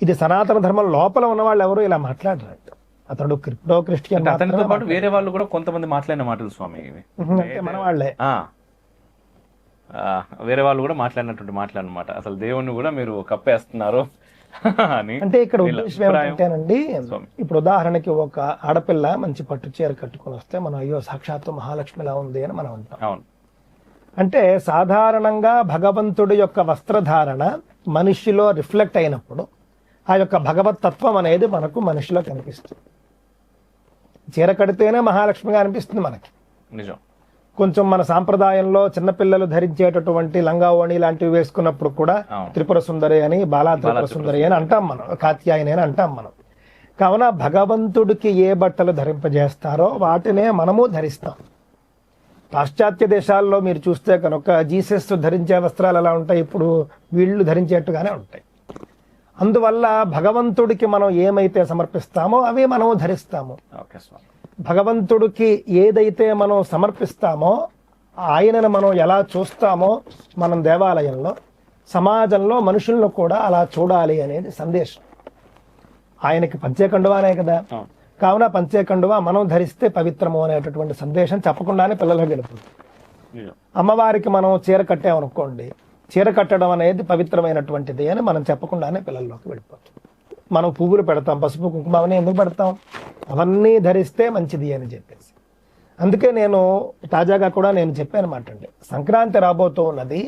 ఇది సనాతన ధర్మం లోపల ఉన్న వాళ్ళు ఎవరు ఇలా మాట్లాడరు అతడు క్రిప్టో క్రిస్టియన్ అంటే అతనితో పాటు వేరే వాళ్ళు కూడా కొంతమంది మాట్లాడిన మాటలు స్వామి మన వాళ్ళే వేరే వాళ్ళు కూడా మాట్లాడినటువంటి మాట్లాడనమాట అసలు దేవుణ్ణి కూడా మీరు కప్పేస్తున్నారు అని అంటే ఇక్కడ ఉద్దేశం. ఏమిటంటేనండి. ఇప్పుడు ఉదాహరణకి ఒక ఆడపిల్ల మంచి పట్టు చీర కట్టుకొని వస్తే మనం అయ్యో సాక్షాత్తు మహాలక్ష్మిలా ఉంది అని మనం అంటాం. అవును. అంటే సాధారణంగా భగవంతుడి యొక్క వస్త్రధారణ మనిషిలో రిఫ్లెక్ట్ అయినప్పుడు ఆ యొక్క భగవత్ తత్వం అనేది మనకు మనిషిలో కనిపిస్తుంది. చీర కడితేనే మహాలక్ష్మిగా అనిపిస్తుంది మనకి. నిజం. కొంచెం మన సాంప్రదాయంలో చిన్నపిల్లలు ధరించేటటువంటి లంగావణి లాంటివి వేసుకున్నప్పుడు కూడా. త్రిపుర సుందరి అని బాలా త్రిపుర సుందరి అని అంటాం మనం కాత్యాయని అని అంటాం మనం. కావున భగవంతుడికి ఏ బట్టలు ధరింపజేస్తారో వాటినే మనము ధరిస్తాం. పాశ్చాత్య దేశాల్లో మీరు చూస్తే కనుక జీసస్ ధరించే వస్త్రాలు ఎలా ఉంటాయి? ఇప్పుడు వీళ్ళు ధరించేట్టుగానే ఉంటాయి. అందువల్ల భగవంతుడికి మనం ఏమైతే సమర్పిస్తామో అవి మనము ధరిస్తాము. భగవంతుడికి ఏదైతే మనం సమర్పిస్తామో ఆయనను మనం ఎలా చూస్తామో మనం దేవాలయంలో సమాజంలో మనుషులను కూడా అలా చూడాలి అనేది సందేశం. ఆయనకి పంచేకండువానే కదా. కావున పంచేకండువా మనం ధరిస్తే పవిత్రము అనేటటువంటి సందేశం చెప్పకుండానే పిల్లలకు గెలుపుతుంది నిజం. అమ్మవారికి మనం చీర కట్టామనుకోండి చీర కట్టడం అనేది పవిత్రమైనటువంటిది అని మనం చెప్పకుండానే పిల్లల్లోకి వెళ్ళిపోతుంది మనం పువ్వులు పెడతాం పసుపు కుంకుమ అవన్నీ ఎందుకు పెడతాం? అవన్నీ ధరిస్తే మంచిది అని చెప్పేసి. అందుకే నేను తాజాగా కూడా నేను చెప్పాను మాట అండి. సంక్రాంతి రాబోతూ ఉన్నది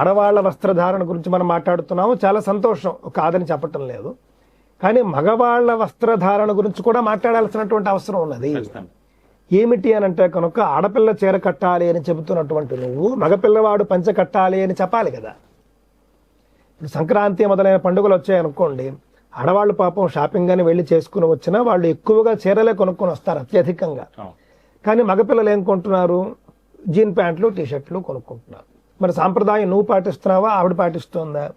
ఆడవాళ్ళ వస్త్రధారణ గురించి మనం మాట్లాడుతున్నాము. చాలా సంతోషం కాదని చెప్పటం లేదు. కానీ మగవాళ్ళ వస్త్రధారణ గురించి కూడా మాట్లాడాల్సినటువంటి అవసరం ఉన్నది. ఏమిటి అని అంటే కనుక ఆడపిల్ల చీర కట్టాలి అని చెబుతున్నటువంటి నువ్వు మగపిల్లవాడు పంచ కట్టాలి అని చెప్పాలి కదా. ఇప్పుడు సంక్రాంతి మొదలైన పండుగలు వచ్చాయనుకోండి ఆడవాళ్ళు పాపం షాపింగ్ అని వెళ్ళి చేసుకుని వచ్చినా వాళ్ళు ఎక్కువగా చీరలే కొనుక్కొని వస్తారు అత్యధికంగా. కానీ మగపిల్లలు ఏం కొంటున్నారు? జీన్ ప్యాంట్లు టీ షర్ట్లు కొనుక్కుంటున్నారు. మరి సాంప్రదాయం నువ్వు పాటిస్తున్నావా? ఆవిడ పాటిస్తుందా?